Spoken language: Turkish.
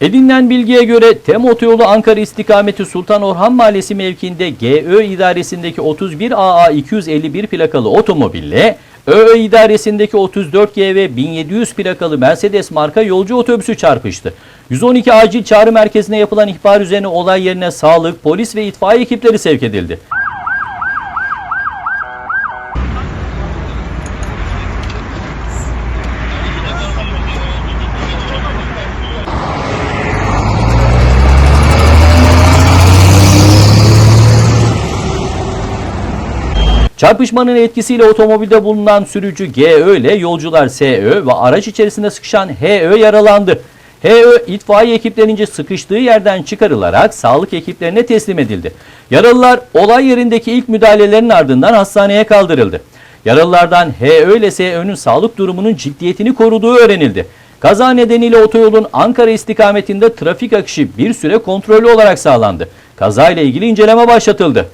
Edinilen bilgiye göre TEM otoyolu Ankara istikameti Sultan Orhan Mahallesi mevkiinde GÖ idaresindeki 31 AA 251 plakalı otomobille ÖÖ idaresindeki 34 GV 1700 plakalı Mercedes marka yolcu otobüsü çarpıştı. 112 acil çağrı merkezine yapılan ihbar üzerine olay yerine sağlık, polis ve itfaiye ekipleri sevk edildi. Çarpışmanın etkisiyle otomobilde bulunan sürücü GÖ ile yolcular SÖ ve araç içerisinde sıkışan HÖ yaralandı. HÖ itfaiye ekiplerince sıkıştığı yerden çıkarılarak sağlık ekiplerine teslim edildi. Yaralılar olay yerindeki ilk müdahalelerin ardından hastaneye kaldırıldı. Yaralılardan HÖ ile SÖ'nün sağlık durumunun ciddiyetini koruduğu öğrenildi. Kaza nedeniyle otoyolun Ankara istikametinde trafik akışı bir süre kontrollü olarak sağlandı. Kazayla ilgili inceleme başlatıldı.